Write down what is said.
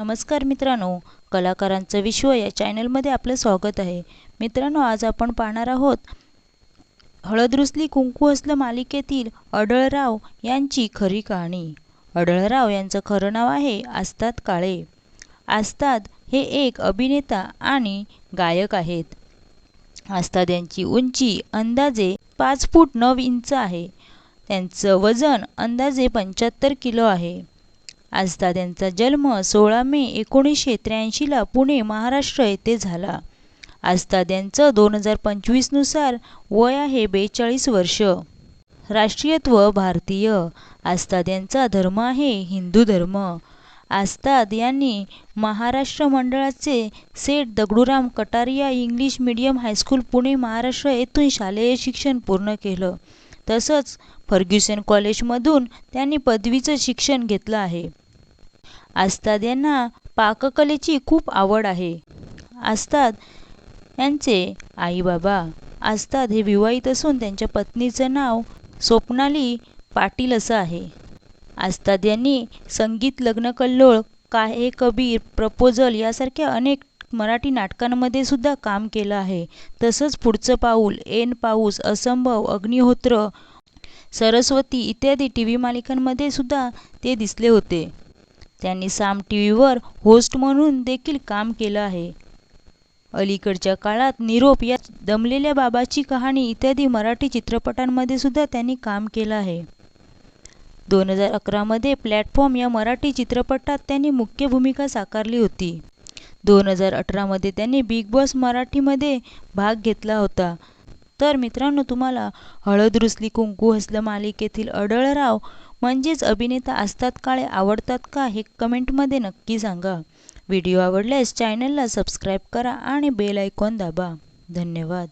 नमस्कार मित्रांनो कलाकारांचं विश्व या चॅनलमध्ये आपलं स्वागत आहे. मित्रांनो आज आपण पाहणार आहोत हळदरुसली कुंकू असलं मालिकेतील अडळराव यांची खरी कहाणी. अडळराव यांचं खरं नाव आहे आस्ताद काळे. आस्ताद हे एक अभिनेता आणि गायक आहेत. आस्ताद यांची उंची अंदाजे पाच फूट नऊ इंच आहे. त्यांचं वजन अंदाजे पंच्याहत्तर किलो आहे. आस्ताद यांचा जन्म सोळा मे एकोणीसशे त्र्याऐंशीला पुणे महाराष्ट्र येथे झाला. आस्ताद यांचं दोन हजार पंचवीसनुसार वय आहे बेचाळीस वर्ष. राष्ट्रीयत्व भारतीय. आस्ताद यांचा धर्म आहे हिंदू धर्म. आस्ताद यांनी महाराष्ट्र मंडळाचे Seth Dagduram Kataria English medium high school Pune Maharashtra येथून शालेय शिक्षण पूर्ण केलं. तसंच फर्ग्युसन कॉलेजमधून त्यांनी पदवीचं शिक्षण घेतलं आहे. आस्ताद यांना पाककलेची खूप आवड आहे. आस्ताद यांचे आई बाबा आस्ताद हे विवाहित असून त्यांच्या पत्नीचं नाव स्वप्नाली पाटील असं आहे. आस्ताद यांनी संगीत लग्नकल्लोळ काहे कबीर प्रपोजल यासारख्या अनेक मराठी नाटकांमध्ये सुद्धा काम केलं आहे. तसंच पुढचं पाऊल एन पाऊस असंभव अग्निहोत्र सरस्वती इत्यादी टी व्ही मालिकांमध्ये सुद्धा ते दिसले होते. त्यांनी साम टी व्हीवर होस्ट म्हणून देखील काम केलं आहे. अलीकडच्या काळात निरोप या दमलेल्या बाबाची कहाणी इत्यादी मराठी चित्रपटांमध्ये सुद्धा त्यांनी काम केलं आहे. दोन हजार अकरामध्ये प्लॅटफॉर्म या मराठी चित्रपटात त्यांनी मुख्य भूमिका साकारली होती. दोन हजार अठरामध्ये त्यांनी बिग बॉस मराठीमध्ये भाग घेतला होता. तर मित्रांनो तुम्हाला हळद रुसली कुंकू हसलं मालिकेतील अडळराव म्हणजेच अभिनेता असतात काळे आवडतात का हे कमेंटमध्ये नक्की सांगा. व्हिडिओ आवडल्यास चॅनलला सबस्क्राईब करा आणि बेल आयकॉन दाबा. धन्यवाद.